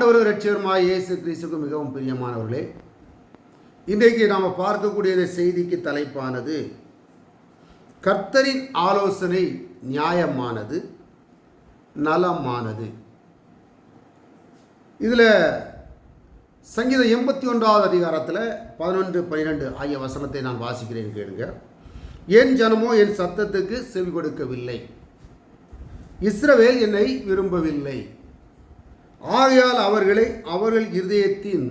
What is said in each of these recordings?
ஆண்டவர் ரட்சகருமாய் இயேசு கிறிஸ்துக்கு மிகவும் பிரியமானவர்களே இன்றைக்கு நாம் பார்க்கக்கூடிய இந்த செய்திக்கு தலைப்பானது கர்த்தரின் ஆலோசனை நியாயமானது நலமானது. இதில் சங்கீதம் எண்பத்தி ஒன்றாவது அதிகாரத்தில் பதினொன்று பன்னிரெண்டு ஆகிய வசனத்தை நான் வாசிக்கிறேன் கேளுங்க. என் ஜனமோ என் சத்தத்துக்கு செவி கொடுக்கவில்லை இஸ்ரவேல் என்னை விரும்பவில்லை. ஆகையால் அவர்களை அவர்கள் இருதயத்தின்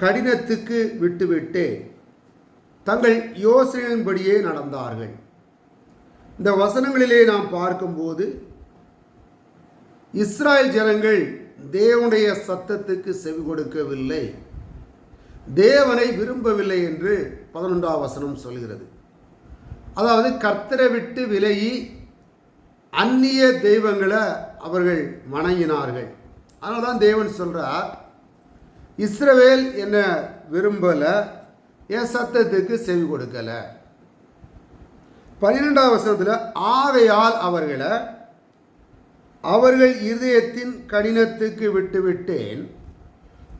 கடினத்துக்கு விட்டுவிட்டு தங்கள் யோசனையின்படியே நடந்தார்கள். இந்த வசனங்களிலே நாம் பார்க்கும்போது இஸ்ராயல் ஜனங்கள் தேவனுடைய சத்தத்துக்கு செவி கொடுக்கவில்லை. தேவனை விரும்பவில்லை என்று பதினொன்றாம் வசனம் சொல்கிறது. அதாவது கர்த்தரை விட்டு விலகி அந்நிய தெய்வங்களை அவர்கள் வணங்கினார்கள். அதனால தான் தேவன் சொல்கிறார் இஸ்ரவேல் என்ன விரும்பலை என் சத்தத்துக்கு செவி கொடுக்கலை. பன்னிரெண்டாம் வருஷத்தில் ஆகையால் அவர்களை அவர்கள் இருதயத்தின் கடினத்துக்கு விட்டுவிட்டேன்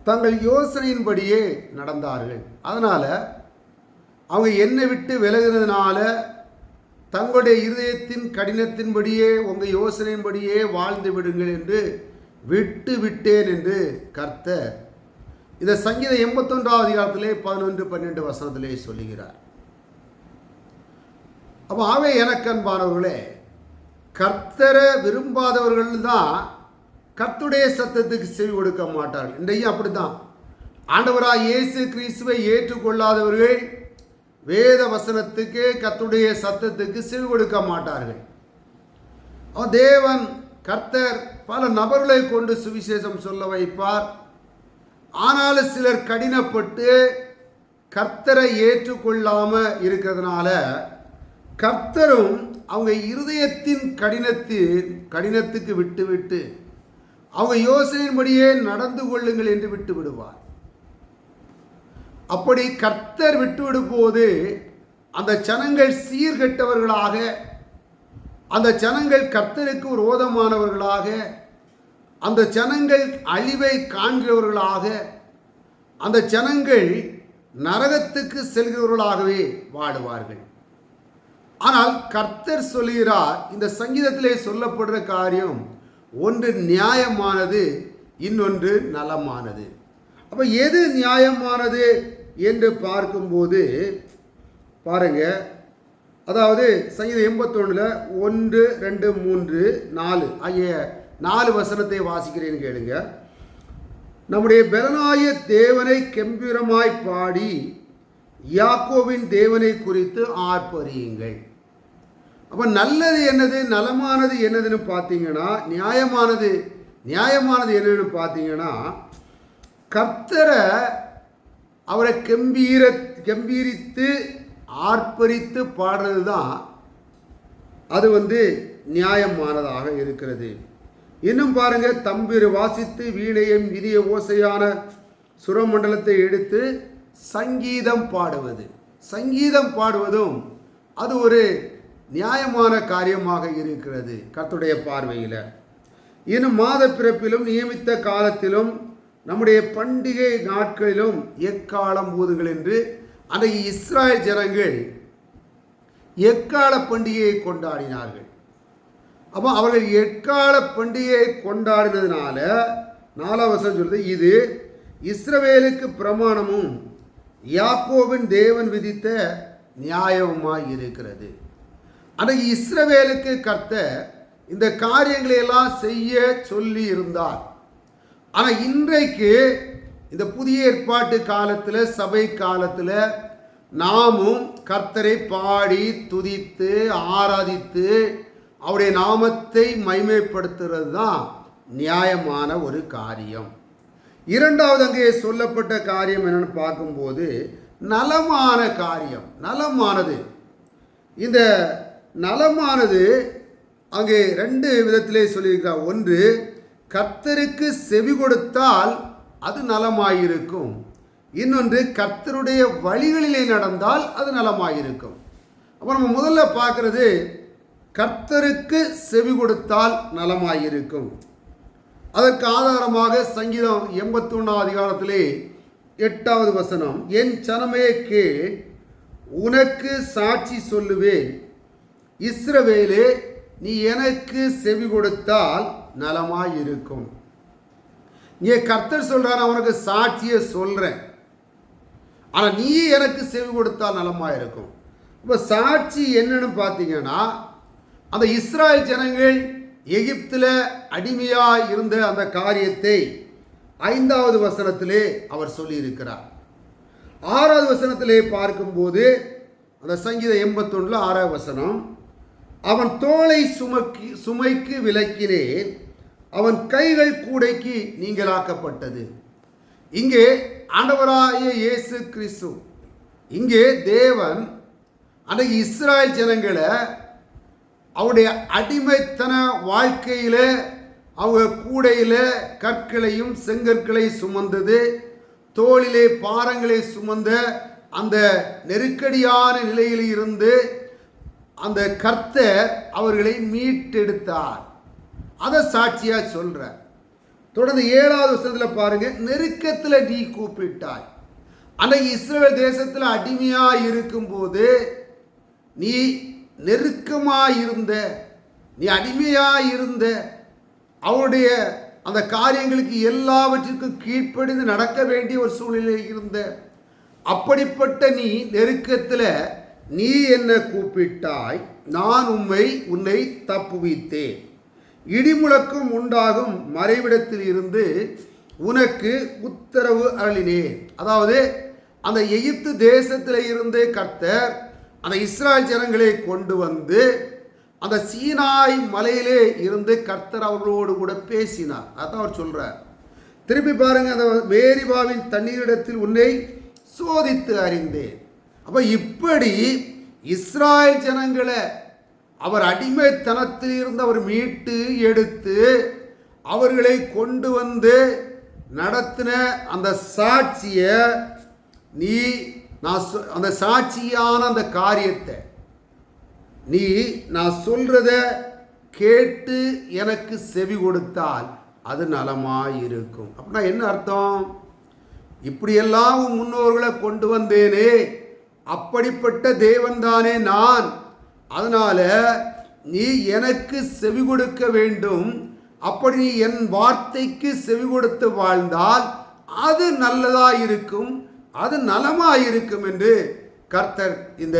தங்கள் யோசனையின்படியே நடந்தார்கள். அதனால் அவங்க என்னை விட்டு விலகினதுனால தங்களுடைய இருதயத்தின் கடினத்தின்படியே உங்கள் யோசனையின்படியே வாழ்ந்து விடுங்கள் என்று விட்டு விட்டேன் என்று கர்த்தர் இந்த சங்கீத எண்பத்தொன்றாவது அதிகாரத்திலே பதினொன்று பன்னெண்டு வசனத்திலே சொல்லுகிறார். அப்போ ஆவே எனக்கன்பானவர்களே கர்த்தரை விரும்பாதவர்கள் தான் கர்த்துடைய சத்தத்துக்கு செவி கொடுக்க மாட்டார்கள். இன்றையும் அப்படி தான் ஆண்டவராக இயேசு கிறிஸ்துவை ஏற்றுக்கொள்ளாதவர்கள் வேத வசனத்துக்கு கத்துடைய சத்தத்துக்கு செவி கொடுக்க மாட்டார்கள். தேவன் கர்த்தர் பல நபர்களை கொண்டு சுவிசேஷம் சொல்ல வைப்பார். ஆனாலும் சிலர் கடினப்பட்டு கர்த்தரை ஏற்றுக்கொள்ளாமல் இருக்கிறதுனால கர்த்தரும் அவங்க இருதயத்தின் கடினத்தின் கடினத்துக்கு விட்டுவிட்டு அவங்க யோசனையின்படியே நடந்து கொள்ளுங்கள் என்று விட்டு விடுவார் அப்படி கர்த்தர் விட்டுவிடும் போது அந்த ஜனங்கள் சீர்கெட்டவர்களாக அந்த ஜனங்கள் கர்த்தருக்கு விரோதமானவர்களாக அந்த ஜனங்கள் அழிவை காண்கிறவர்களாக அந்த ஜனங்கள் நரகத்துக்கு செல்கிறவர்களாகவே வாடுவார்கள். ஆனால் கர்த்தர் சொல்கிறார் இந்த சங்கீதத்திலே சொல்லப்படுற காரியம் ஒன்று நியாயமானது இன்னொன்று நலமானது. அப்போ எது நியாயமானது என்று பார்க்கும்போது பாருங்க அதாவது சங்கீதம் எண்பத்தொன்னில் ஒன்று ரெண்டு மூன்று நாலு ஆகிய நாலு வசனத்தை வாசிக்கிறேன்னு கேளுங்க. நம்முடைய பெலனாய தேவனை கெம்பீரமாய் பாடி யாக்கோவின் தேவனை குறித்து ஆர்ப்பரியுங்கள். அப்போ நல்லது என்னது நலமானது என்னதுன்னு பார்த்தீங்கன்னா நியாயமானது நியாயமானது என்னன்னு பார்த்தீங்கன்னா கர்த்தரை அவரை கம்பீர கம்பீரித்து ஆர்ப்பரித்து பாடுறது தான் அது வந்து நியாயமானதாக இருக்கிறது. இன்னும் பாருங்க தம்பிரு வாசித்து வீணையும் இனிய ஓசையான சுரமண்டலத்தை எடுத்து சங்கீதம் பாடுவது. சங்கீதம் பாடுவதும் அது ஒரு நியாயமான காரியமாக இருக்கிறது கத்துடைய பார்வையில். இன்னும் மாத பிறப்பிலும் நியமித்த காலத்திலும் நம்முடைய பண்டிகை நாட்களிலும் எக்காலம் ஊதுகள் என்று அன்றைக்கு இஸ்ராயல் ஜனங்கள் எக்கால பண்டிகையை கொண்டாடினார்கள்? அப்போ அவர்கள் எக்கால பண்டிகையை கொண்டாடினதுனால நாலாவசம் சொல்றது இது இஸ்ரவேலுக்கு பிரமாணமும் யாக்கோவின் தேவன் விதித்த நியாயமாக இருக்கிறது. அன்றைக்கு இஸ்ரவேலுக்கு கர்த்த இந்த காரியங்களை எல்லாம் செய்ய சொல்லி இருந்தார். ஆனால் இன்றைக்கு இந்த புதிய ஏற்பாட்டு காலத்தில் சபை காலத்தில் நாமும் கர்த்தரை பாடி துதித்து ஆராதித்து அவருடைய நாமத்தை மைமைப்படுத்துறது தான் நியாயமான ஒரு காரியம். இரண்டாவது அங்கே சொல்லப்பட்ட காரியம் என்னென்னு பார்க்கும்போது நலமான காரியம். நலமானது. இந்த நலமானது அங்கே ரெண்டு விதத்திலே சொல்லியிருக்கிறார். ஒன்று கர்த்தருக்கு செவி கொடுத்தால் அது நலமாயிருக்கும். இன்னொன்று கர்த்தருடைய வழிகளிலே நடந்தால் அது நலமாயிருக்கும். அப்போ நம்ம முதல்ல பார்க்குறது கர்த்தருக்கு செவி கொடுத்தால் நலமாயிருக்கும். அதற்கு ஆதாரமாக சங்கீதம் எண்பத்தி ஒன்றாம் அதிகாரத்திலே எட்டாவது வசனம் என் சனமே கேள் உனக்கு சாட்சி சொல்லுவேன். இஸ்ரவேலே நீ எனக்கு செவி கொடுத்தால் நலமாயிருக்கும். இங்கே கர்த்தர் சொல்கிறார் அவனுக்கு சாட்சியை சொல்கிறேன் ஆனால் நீ எனக்கு செவி கொடுத்தால் நலமாக இருக்கும். இப்போ சாட்சி என்னன்னு பார்த்தீங்கன்னா அந்த இஸ்ராயல் ஜனங்கள் எகிப்தில் அடிமையாக இருந்த அந்த காரியத்தை ஐந்தாவது வசனத்திலே அவர் சொல்லியிருக்கிறார். ஆறாவது வசனத்திலே பார்க்கும்போது அந்த சங்கீதம் எண்பத்தொன்னில் ஆறாவது வசனம் அவன் தோளை சுமக்கி சுமைக்கு விலக்கினேன் அவன் கைகள் கூடைக்கு நீங்களாக்கப்பட்டது இங்கே ஆண்டவராய இயேசு கிறிஸ்து இங்கே தேவன் அன்றைக்கு இஸ்ராயல் ஜனங்களை அவருடைய அடிமைத்தன வாழ்க்கையில் அவங்க கூடையில் கற்களையும் செங்கற்களை சுமந்தது தோளிலே பாரங்களை சுமந்த அந்த நெருக்கடியான நிலையில் இருந்து அந்த கர்த்தர் அவர்களை மீட்டெடுத்தார். அதை சாட்சியாக சொல்கிறார் தொடர்ந்து ஏழாவது வருஷத்தில் பாருங்கள் நெருக்கத்தில் நீ கூப்பிட்டாய். அன்னைக்கு இஸ்ரேல் தேசத்தில் அடிமையாக இருக்கும்போது நீ நெருக்கமாக இருந்த நீ அடிமையாக இருந்த அவருடைய அந்த காரியங்களுக்கு எல்லாவற்றிற்கும் கீழ்ப்படிந்து நடக்க வேண்டிய ஒரு சூழ்நிலை இருந்த அப்படிப்பட்ட நீ நெருக்கத்தில் நீ என்ன கூப்பிட்டாய்? நான் உம்மை உன்னை தப்புவித்தேன். இடிமுழக்கம் உண்டாகும் மறைவிடத்தில் இருந்து உனக்கு உத்தரவு அருளினேன். அதாவது அந்த எகிப்து தேசத்தில் இருந்து கர்த்தர் அந்த இஸ்ராயல் ஜனங்களை கொண்டு வந்து அந்த சீனாய் மலையிலே இருந்து கர்த்தர் அவர்களோடு கூட பேசினார். அதான் அவர் சொல்கிறார் திருப்பி பாருங்கள் அந்த மேரிபாவின் தண்ணீரிடத்தில் உன்னை சோதித்து அறிந்தேன். அப்போ இப்படி இஸ்ராயல் ஜனங்களை அவர் அடிமைத்தனத்தில் இருந்து அவர் மீட்டு எடுத்து அவர்களை கொண்டு வந்து நடத்தின அந்த சாட்சியை நீ நான் சொ- அந்த சாட்சியான அந்த காரியத்தை நீ நான் சொல்கிறத கேட்டு எனக்கு செவி கொடுத்தால் அது நலமாயிருக்கும். அப்படின்னா என்ன அர்த்தம்? இப்படியெல்லாம் முன்னோர்களை கொண்டு வந்தேனே அப்படிப்பட்ட தேவன்தானே நான். அதனால் நீ எனக்கு செவி கொடுக்க வேண்டும். அப்படி நீ என் வார்த்தைக்கு செவி கொடுத்து வாழ்ந்தால் அது நல்லதாக இருக்கும் அது நலமாக இருக்கும் என்று கர்த்தர் இந்த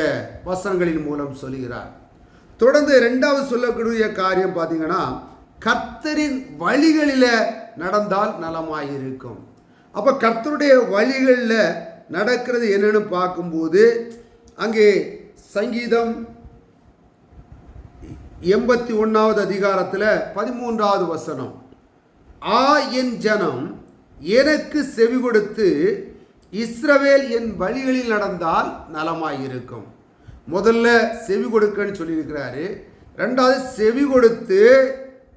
வசனங்களின் மூலம் சொல்கிறார். தொடர்ந்து ரெண்டாவது சொல்லக்கூடிய காரியம் பார்த்தீங்கன்னா கர்த்தரின் வழிகளில் நடந்தால் நலமாக இருக்கும் அப்போ கர்த்தருடைய வழிகளில் நடக்கிறது என்னன்னு பார்க்கும்போது அங்கே சங்கீதம் எண்பத்தி ஒன்றாவது அதிகாரத்தில் பதிமூன்றாவது வசனம். ஆ என் ஜனம் எனக்கு செவி கொடுத்து இஸ்ரவேல் என் வழிகளில் நடந்தால் நலமாயிருக்கும். முதல்ல செவி கொடுக்கன்னு சொல்லியிருக்கிறாரு. ரெண்டாவது செவி கொடுத்து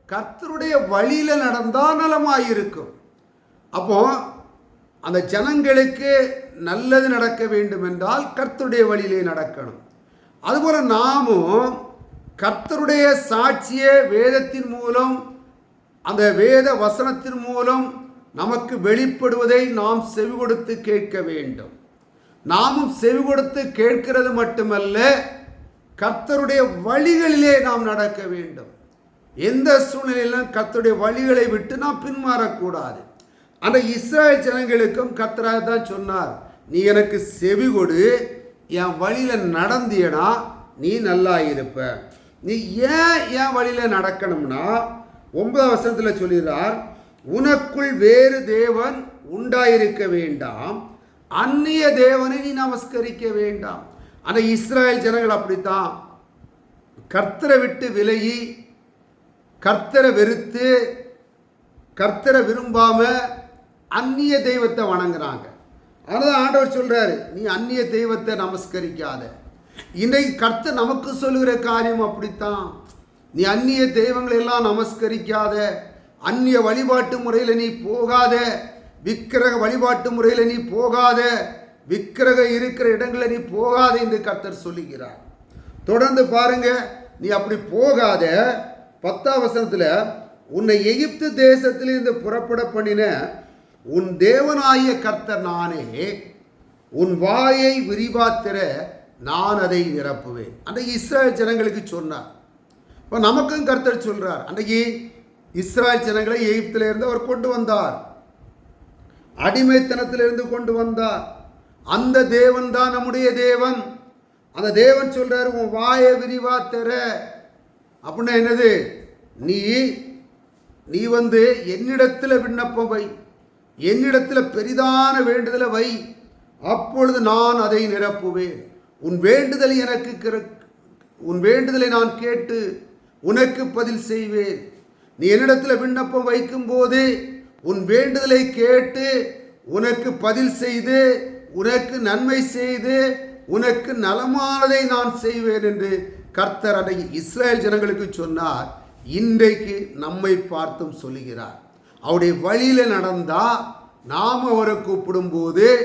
கர்த்தருடைய வழியில் நடந்தால் நலமாயிருக்கும். அப்போ அந்த ஜனங்களுக்கு நல்லது நடக்க வேண்டும் என்றால் கர்த்தருடைய வழியிலே நடக்கணும். அதுபோல் நாமும் கர்த்தருடைய சாட்சியை வேதத்தின் மூலம் அந்த வேத வசனத்தின் மூலம் நமக்கு வெளிப்படுவதை நாம் செவி கொடுத்து கேட்க வேண்டும். நாமும் செவி கொடுத்து கேட்கிறது மட்டுமல்ல கர்த்தருடைய வழிகளிலே நாம் நடக்க வேண்டும். எந்த சூழ்நிலையிலும் கர்த்தருடைய வழிகளை விட்டு நாம் பின்மாறக்கூடாது. அந்த இஸ்ராயல் ஜனங்களுக்கும் கர்த்தராக தான் சொன்னார் நீ எனக்கு செவி கொடு என் வழியில் நடந்தியனா நீ நல்லா இருப்ப. நீ ஏன் என் வழியில் நடக்கணும்னா ஒன்பதாம் வசனத்தில் சொல்லிடுறார் உனக்குள் வேறு தேவன் உண்டாயிருக்க வேண்டாம். அந்நிய தேவனை நீ நமஸ்கரிக்க வேண்டாம். ஆனால் இஸ்ராயல் ஜனங்கள் அப்படித்தான். கர்த்தரை விட்டு விலகி கர்த்தரை வெறுத்து கர்த்தரை விரும்பாம அந்நிய தெய்வத்தை வணங்குறாங்க. அதனால ஆண்டவர் சொல்றாரு நீ அந்நிய தெய்வத்தை நமஸ்கரிக்காத. இன்னைக்கு கர்த்தர் நமக்கு சொல்லுகிற காரியம் அப்படித்தான். நீ அந்நிய தெய்வங்களை எல்லாம் நமஸ்கரிக்காத அந்நிய வழிபாட்டு முறையில் நீ போகாத விக்கிரக வழிபாட்டு முறையில் நீ போகாத விக்கிரக இருக்கிற இடங்களில் நீ போகாத என்று கர்த்தர் சொல்லுகிறார். தொடர்ந்து பாருங்க நீ அப்படி போகாத. பத்தாம் வசனத்தில் உன்னை எகிப்து தேசத்திலிருந்து புறப்பட பண்ணின உன் தேவனாகிய கர்த்தர் நானே. உன் வாயை விரிவாத்திர நான் அதை நிரப்புவேன். அன்றைக்கு இஸ்ரேல் ஜனங்களுக்கு சொன்னார். இப்போ நமக்கும் கர்த்தர் சொல்கிறார் அன்றைக்கு இஸ்ரேல் ஜனங்களை எகிப்திலிருந்து அவர் கொண்டு வந்தார். அடிமைத்தனத்திலிருந்து கொண்டு வந்தார். அந்த தேவன் தான் நம்முடைய தேவன். அந்த தேவன் சொல்கிறார் உன் வாயை விரிவா தர அப்படின்னா என்னது? நீ நீ வந்து என்னிடத்தில் விண்ணப்பம் வை. என்னிடத்தில் பெரிதான வேண்டுதலை வை. அப்பொழுது நான் அதை நிரப்புவேன். உன் வேண்டுதலை எனக்கு கிர- உன் வேண்டுதலை நான் கேட்டு உனக்கு பதில் செய்வேன். நீ என்னிடத்தில் விண்ணப்பம் வைக்கும்போது உன் வேண்டுதலை கேட்டு உனக்கு பதில் செய்து உனக்கு நன்மை செய்து உனக்கு நலமானதை நான் செய்வேன் என்று கர்த்தர் அதை இஸ்ரேல் ஜனங்களுக்கு சொன்னார். இன்றைக்கு நம்மை பார்த்தும் சொல்லுகிறார். அவருடைய வழியில் நடந்தால் நாம் அவரை கூப்பிடும்போது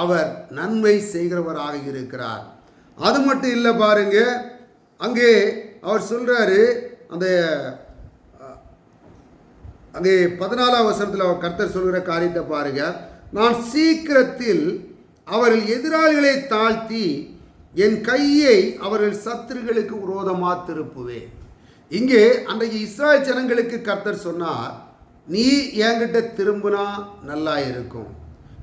அவர் நன்மை செய்கிறவராக இருக்கிறார். அது மட்டும் இல்லை பாருங்க அங்கே அவர் சொல்கிறாரு அந்த அங்கே பதினாலாம் வருஷத்தில் அவர் கர்த்தர் சொல்கிற காரியத்தை பாருங்க. நான் சீக்கிரத்தில் அவர்கள் எதிராளிகளை தாழ்த்தி என் கையை அவர்கள் சத்துருகளுக்கு விரோதமாக திருப்புவேன். இங்கே அன்றைக்கு இஸ்ராயல் ஜனங்களுக்கு கர்த்தர் சொன்னார் நீ என்கிட்ட திரும்பினா நல்லா இருக்கும்.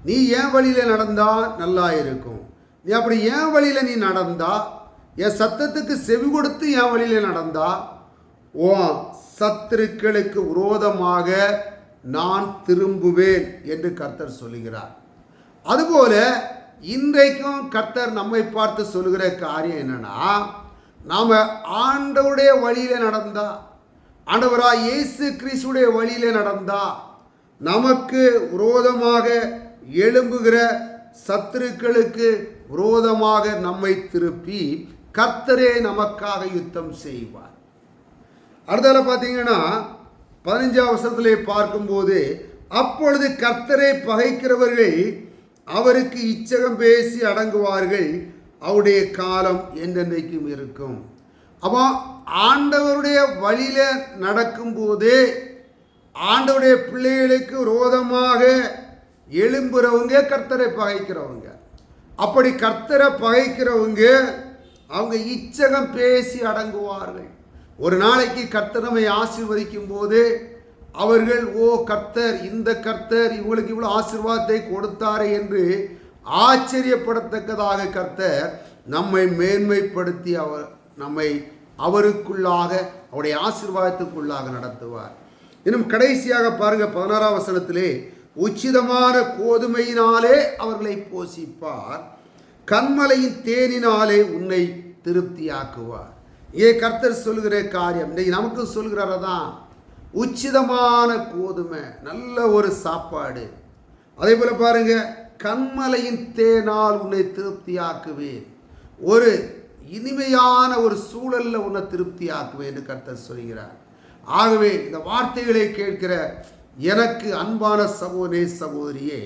நீ என் வழியில் நடந்தால் நல்லா இருக்கும். நீ அப்படி ஏன் வழியில் நீ நடந்தா என் சத்தத்துக்கு செவி கொடுத்து என் வழியில் நடந்தா உன் சத்துருக்களுக்கு விரோதமாக நான் திரும்புவேன் என்று கர்த்தர் சொல்லுகிறார். அதுபோல இன்றைக்கும் கர்த்தர் நம்மை பார்த்து சொல்லுகிற காரியம் என்னன்னா நாம் ஆண்டவுடைய வழியில் நடந்தா ஆண்டவரா இயேசு கிறிஸ்துடைய வழியில நடந்தா நமக்கு விரோதமாக எழும்புகிற சத்துருக்களுக்கு விரோதமாக நம்மை திருப்பி கர்த்தரே நமக்காக யுத்தம் செய்வார். அடுத்தால பார்த்தீங்கன்னா பதினஞ்சாம் வருஷத்திலே பார்க்கும்போது அப்பொழுது கர்த்தரை பகைக்கிறவர்கள் அவருக்கு இச்சகம் பேசி அடங்குவார்கள் அவருடைய காலம் என்றென்றைக்கும் இருக்கும். அப்போ ஆண்டவருடைய வழியில் நடக்கும்போது ஆண்டவருடைய பிள்ளைகளுக்கு விரோதமாக எழும்புறவங்க கர்த்தரை பகைக்கிறவங்க. அப்படி கர்த்தரை பகைக்கிறவங்க அவங்க இச்சகம் பேசி அடங்குவார்கள். ஒரு நாளைக்கு கர்த்தர் நம்மை ஆசீர்வதிக்கும் போது அவர்கள் ஓ கர்த்தர் இந்த கர்த்தர் இவங்களுக்கு இவ்வளோ ஆசீர்வாதத்தை கொடுத்தாரு என்று ஆச்சரியப்படத்தக்கதாக கர்த்தர் நம்மை மேன்மைப்படுத்தி அவர் நம்மை அவருக்குள்ளாக அவருடைய ஆசீர்வாதத்துக்குள்ளாக நடத்துவார். இன்னும் கடைசியாக பாருங்கள் பதினாறாம் வசனத்திலே உச்சிதமான கோதுமையினாலே அவர்களை போஷிப்பார். கண்மலையின் தேனினாலே உன்னை திருப்தியாக்குவார். ஏ கர்த்தர் சொல்கிற காரியம் இன்னைக்கு நமக்கு சொல்கிறார தான் உச்சிதமான கோதுமை நல்ல ஒரு சாப்பாடு. அதே போல பாருங்க கண்மலையின் தேனால் உன்னை திருப்தியாக்குவேன். ஒரு இனிமையான ஒரு சூழல்ல உன்னை திருப்தியாக்குவேன் என்று கர்த்தர் சொல்கிறார். ஆகவே இந்த வார்த்தைகளை கேட்கிற எனக்கு அன்பான சகோதரே சகோதரியே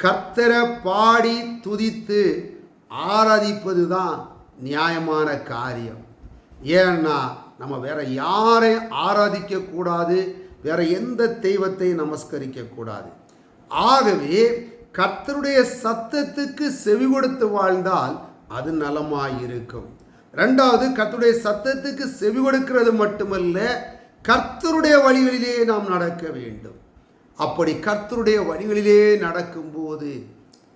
கர்த்தரை பாடி துதித்து ஆராதிப்பது தான் நியாயமான காரியம். ஏன்னா நம்ம வேற யாரையும் ஆராதிக்க கூடாது வேற எந்த தெய்வத்தை நமஸ்கரிக்க கூடாது ஆகவே கர்த்தருடைய சத்தத்துக்கு செவி கொடுத்து வாழ்ந்தால் அது நலமாயிருக்கும். ரெண்டாவது கர்த்தருடைய சத்தத்துக்கு செவி கொடுக்கிறது மட்டுமல்ல கர்த்தருடைய வழிகளிலே நாம் நடக்க வேண்டும். அப்படி கர்த்தருடைய வழிகளிலே நடக்கும்போது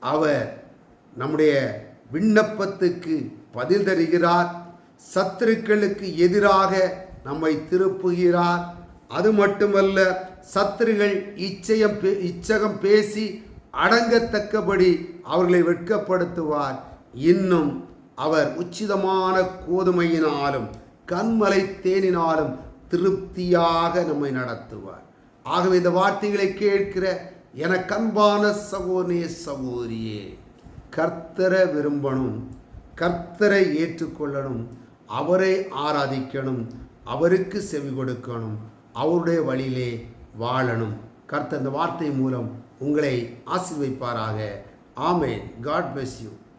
அவர் நம்முடைய விண்ணப்பத்துக்கு பதில் தருகிறார். சத்துருக்களுக்கு எதிராக நம்மை திருப்புகிறார். அது மட்டுமல்ல சத்துருகள் இச்சயம் பே- இச்சகம் பேசி அடங்கத்தக்கபடி அவர்களை வெட்கப்படுத்துவார். இன்னும் அவர் உச்சிதமான கோதுமையினாலும் கண்மலை தேனினாலும் திருப்தியாக நம்மை நடத்துவார். ஆகவே இந்த வார்த்தைகளை கேட்கிற எனக்கு அன்பான சகோனே சகோதரியே கர்த்தரை விரும்பணும் கர்த்தரை ஏற்றுக்கொள்ளணும் அவரை ஆராதிக்கணும் அவருக்கு செவி கொடுக்கணும் அவருடைய வழியிலே வாழணும். கர்த்தர் இந்த வார்த்தை மூலம் உங்களை ஆசிர்வைப்பாராக. ஆமே காட் பிளஸ் யூ